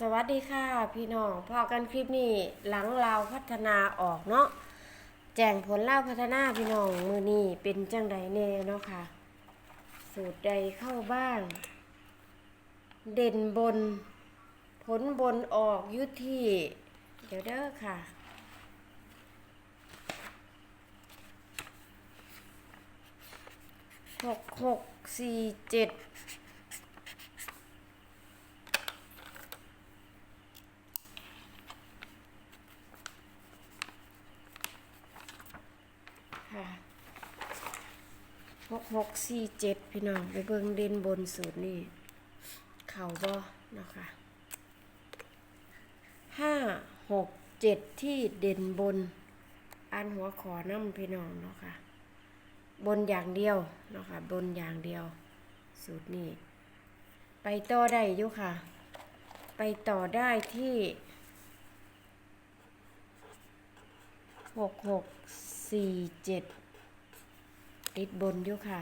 สวัสดีค่ะ พี่น้องพอกันคลิปนี้หลังเราพัฒนาออกเนาะแจ้งผลเล่าพัฒนาพี่น้องมือนี้เป็นจังไดแน่เนาะค่ะ สูตรใดเข้าบ้าง เด่นบน ผลบนออกยุที่เดี๋ยวเด้อค่ะหกหกสี่เจ็ด ค่ะหกหก สี่เจ็ดพี่น้องไปเบิ่งเด่นบนสูตรนี่เข่าบ่เนาะคะห้าหกเจ็ดที่เด่นบน อันหัวขอน้ำพี่น้องเนาะค่ะ บนอย่างเดียวเนาะค่ะ บนอย่างเดียว สูตรนี้ ไปต่อได้อยู่ค่ะ ไปต่อได้ที่หกหกสี่เจ็ดติดบนอยู่ค่ะ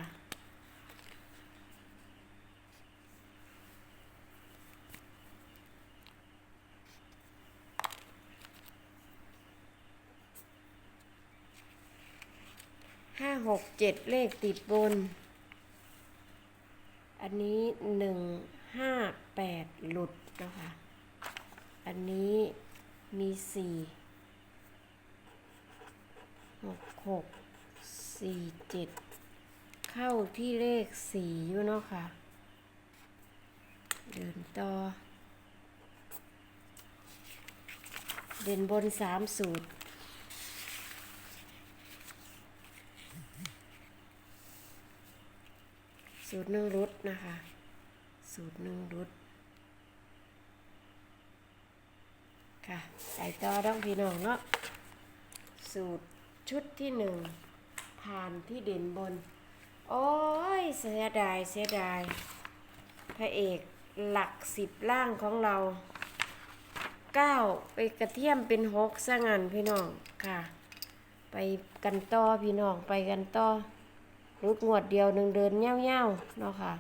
ห้าหกเจ็ดเลขติดบน อันนี้หนึ่งห้าแปดหลุดนะคะ อันนี้มีสี่หกหกสี่เจ็ดเข้าที่เลขสี่อยู่เนาะค่ะ เดินต่อ เด่นบนสามสูตร สูตรหนึ่งรุดนะคะ สูตรหนึ่งรุด ค่ะ ใส่ต่อต้องพี่น้องเนาะ สูตรชุดที่หนึ่งผ่านที่เด่นบน โอ้ย เสียดาย เสียดาย พระเอกหลักสิบล่างของเราเก้าไปกระเทียมเป็นหกซะงั้นพี่น้องค่ะ ไปกันต่อพี่น้องไปกันต่อ รุดงวดเดียวหนึ่งเดินเง่าๆเนาะค่ะ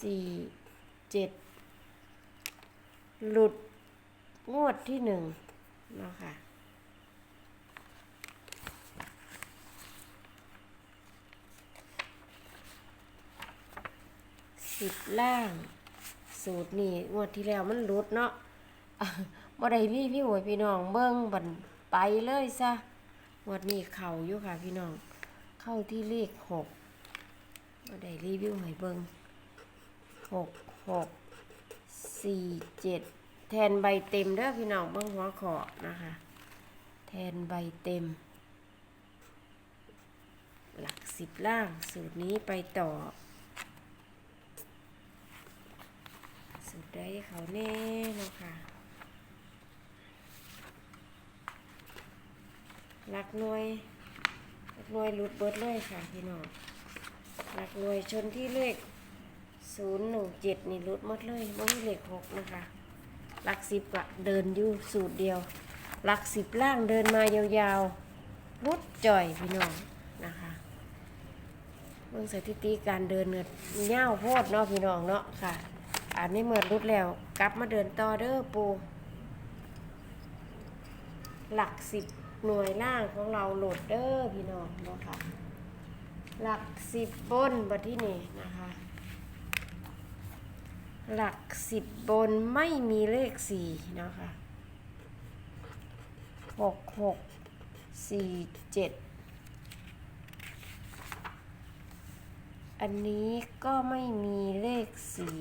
สี่เจ็ดหลุดงวดที่หนึ่งเนาะค่ะสิบล่าง สูตรนี่งวดที่แล้วมันหลุดเนาะบ่ได้พี่พี่โวยพี่น้องเบิ้งบันไปเลยซะงวดนี้เข่าอยู่ค่ะพี่น้อง เข้าที่เลขหกมาได้รีวิวให้เบิงหกหกสี่เจ็ดแทนใบเต็มเด้อพี่น้องเบิ้งหัวขอนะคะ แทนใบเต็ม หลักสิบล่างสูตรนี้ไปต่อ สูตรได้เขาแน่เนาะค่ะหลักหน่วย หลักหน่วยหลุดเบิดเลยค่ะพี่น้องหลักหน่วยชนที่เลขศูนย์หนึ่งเจ็ดนี่หลุดหมดเลยไม่มีเลขหกนะคะหลักสิบอะเดินอยู่สูตรเดียว หลักสิบล่างเดินมายาวๆรุดจ่อยพี่น้องนะคะเมื่อสถิติการเดินเนื้อเง่าวโพดเนาะพี่น้องเนาะค่ะอันนี้เมื่อรุดแล้วกลับมาเดินต่อเด้อปูหลักสิบ หน่วยล่างของเราโหลดเด้อพี่น้องนะคะ หลักสิบบนบัดที่นี่นะคะ หลักสิบบนไม่มีเลขสี่นะคะหกหกสี่เจ็ดอันนี้ก็ไม่มีเลขสี่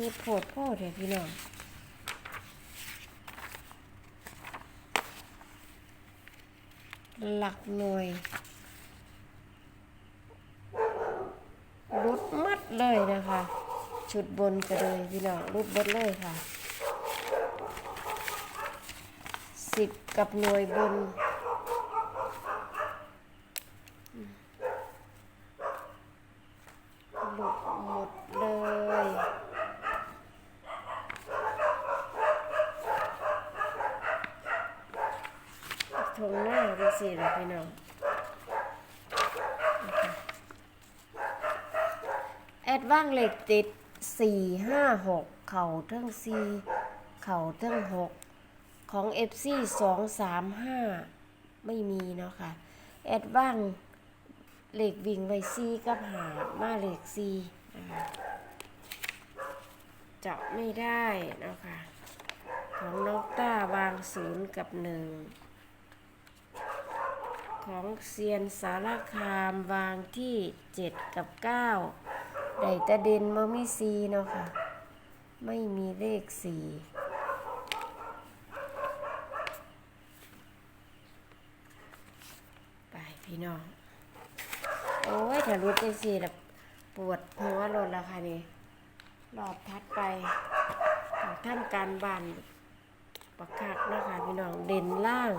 มีโผดโพดเลยพี่น้องหลักหน่วยรุดมัดเลยนะคะ ชุดบนก็เลยพี่น้องรุดบดเลยค่ะสิบกับหน่วยบน หลุดหมดเลย สี่ละพี่น้องแอดว่างเหล็กติดสี่ห้าหกเข่าเทั้งสี่เข่าเทั้งหกของ FC สองสามห้าไม่มีเนาะค่ะ แอดว่างเหล็กวิ่งไว้ซีกับหามาเหล็กซีนะคะจะไม่ได้เนาะค่ะของนกต้าวางศูนย์กับหนึ่ง ของเซียนสารคามวางที่เจ็ดกับเก้าได้ตะเด่นมามีซีเนาะค่ะ ไม่มีเลขสี่ไปพี่น้อง โอ้ยถ้ารู้จังสี่แบบปวดหัวรถแล้วค่ะนี่รอบทัดไปต้องทำการบานประคักเนาะคะพี่น้องเด่นล่าง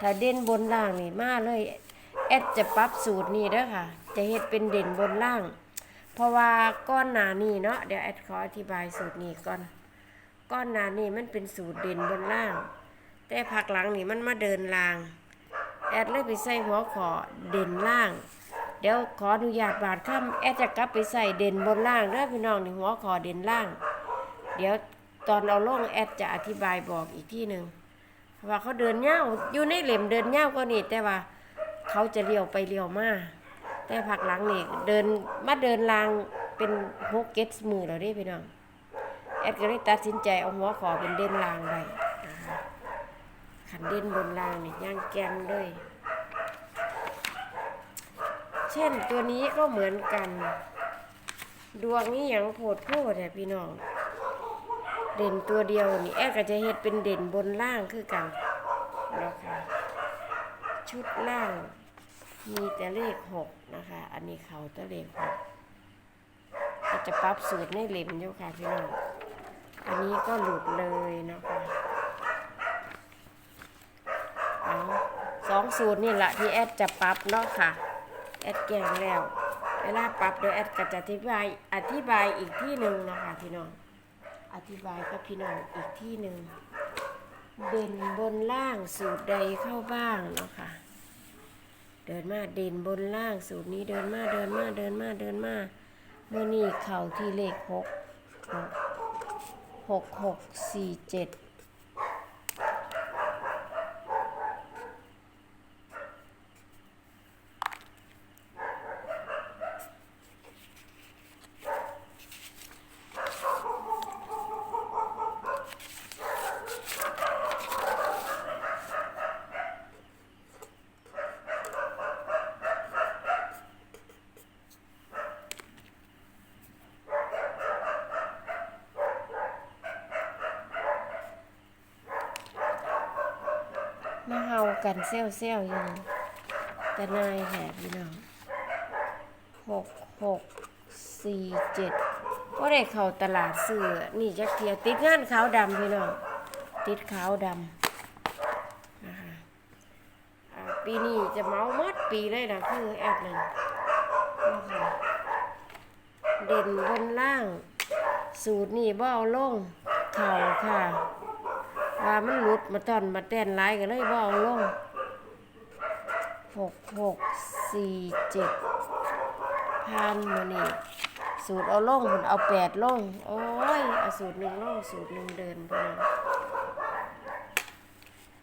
ถ้าเด่นบนล่างนี่มาเลยแอดจะปรับสูตรนี้เด้อค่ะ จะเฮ็ดเป็นเด่นบนล่าง เพราะว่าก้อนหนานี่เนาะเดี๋ยวแอดขออธิบายสูตรนี้ก่อนก้อนหนานี่มันเป็นสูตรเด่นบนล่าง แต่ผักหลังนี่มันมาเดินล่าง แอดเลยไปใส่หัวขอเด่นล่าง เดี๋ยวขออนุญาตบาดค่ำแอดจะกลับไปใส่เด่นบนล่างเด้อพี่น้องนี่หัวขอเด่นล่าง เดี๋ยวตอนเอาลงแอดจะอธิบายบอกอีกที่หนึ่ง ว่าเขาเดินเงาอยู่ในเหล่มเดินเงาก็นี่แต่ว่า เขาจะเลี้ยวไปเลี้ยวมาแต่ผักหลังนี่เดินมาเดินลางเป็นหกเก็ตมือแล้วเด้พี่น้องแอดก็เลยตัดสินใจเอาหัวขอเป็นเด่นลางไปขันเด่นบนลางนี่ย่างแกมเลยเช่นตัวนี้ก็เหมือนกัน ดวงนี้อย่างโผดโพดแต่พี่น้อง เด่นตัวเดียวนี่แอดก็จะเฮ็ดเป็นเด่นบนล่างคือกันนะคะชุดล่างมีแต่เลขหกนะคะ อันนี้เขาแต่เลขหกก็จะปรับสูตรในเหล็มอยู่ค่ะพี่น้องอันนี้ก็หลุดเลยนะคะเอาสองสูตรนี่แหละที่แอดจะปรับเนาะค่ะ แอดแกงแล้วเวลาปรับเดี๋ยวแอดก็จะอธิบายอธิบายอีกที่หนึ่งนะคะพี่น้อง อธิบายกับพี่น้องอีกที่หนึ่งเด่นบนล่างสูตรใดเข้าบ้างเนาะค่ะเดินมาเด่นบนล่างสูตรนี้เดินมาเดินมาเดินมาเดินมาเมื่อนี่เข่าที่เลขหกหกหกหกสี่เจ็ด กันเซลเซลอยู่แต่นายแถบพี่น้องหกหกสี่เจ็ดก็ได้เข้าตลาดซื้อนี่จักเทียติดงานขาวดำพี่น้องติดขาวดำนะคะปีนี้จะเมาหมดปีเลยนะคือแอดนั่นนะคะเด่นบนล่าง สูตรนี่บ่เอาลงเข่าค่ะ ว่ามันหลุดมาตอนมาแต้นไลายกันเลยบ่เอาลงหกหกสี่เจ็ดพันมานี่สูตรเอาลงคุณเอาแปดลง โอ้ยเอาสูตรหนึ่งลงสูตรหนึ่งเดินไป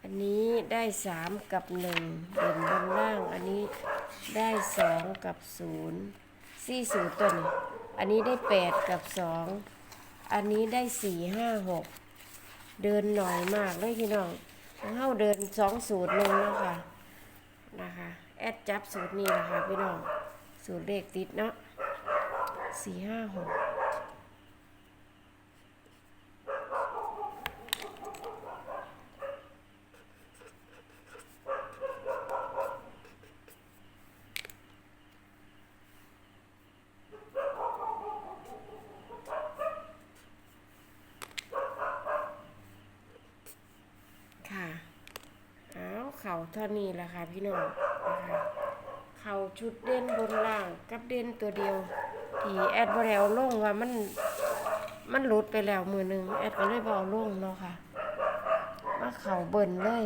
อันนี้ได้สามกับหนึ่งเด่นบนล่าง อันนี้ได้สองกับศูนย์สี่ศูนย์ตัวนี้ อันนี้ได้แปดกับสองอันนี้ได้สี่ห้าหก เดินหน่อยมากเลยพี่น้องเข้าเดินสองสูตรหนึ่งแล้วค่ะนะคะ แอดจับสูตรนี้นะคะพี่น้อง สูตรเลขติดเนาะสี่ห้าหก เขาเท่านี้แหละค่ะพี่น้องนะคะเขาชุดเด่นบนล่างกับเด่นตัวเดียวทีแอดบอลลงว่ามันมันหลุดไปแล้วมือหนึ่งแอดก็เลยบอลลงเนาะค่ะมาเข่าเบิ่นเลย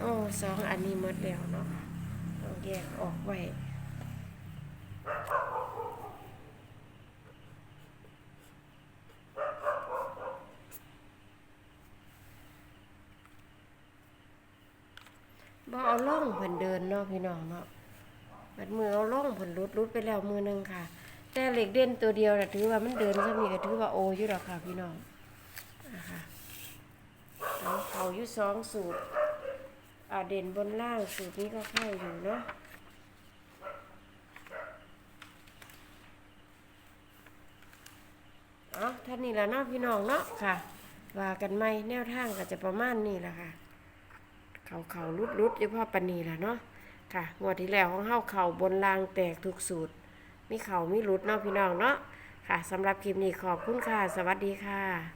โอ้สองอันนี้หมดแล้วเนาะะต้องแยกออกไว้ บ่เอาล่องเพิ่นเดินเนาะพี่น้องเนาะบัดมือเอาล่องเพิ่นรุดรุดไปแล้วมือหนึงค่ะ แต่เหล็กเด่นตัวเดียวน่ะถือว่ามันเดินซะมีก็ถือว่าโออยู่ดอกค่ะพี่น้องนะคะเอาเขาอยู่สองสูตรอ่าเด่นบนล่างสูตรนี้ก็เข้าอยู่เนาะเอาท่านนี้แหละเนาะพี่น้องเนาะค่ะ ว่ากันไหมแนวทางก็จะประมาณนี้แหละค่ะ เขาเขารุดรุดๆเฉพาะปณีแหละเนาะค่ะงวดที่แล้วของเฮาเข่าบนรางแตกทุกสูตรมีเข่ามีรุดเนาะพี่น้องเนาะค่ะสำหรับคลิปนี้ขอบคุณค่ะ สวัสดีค่ะ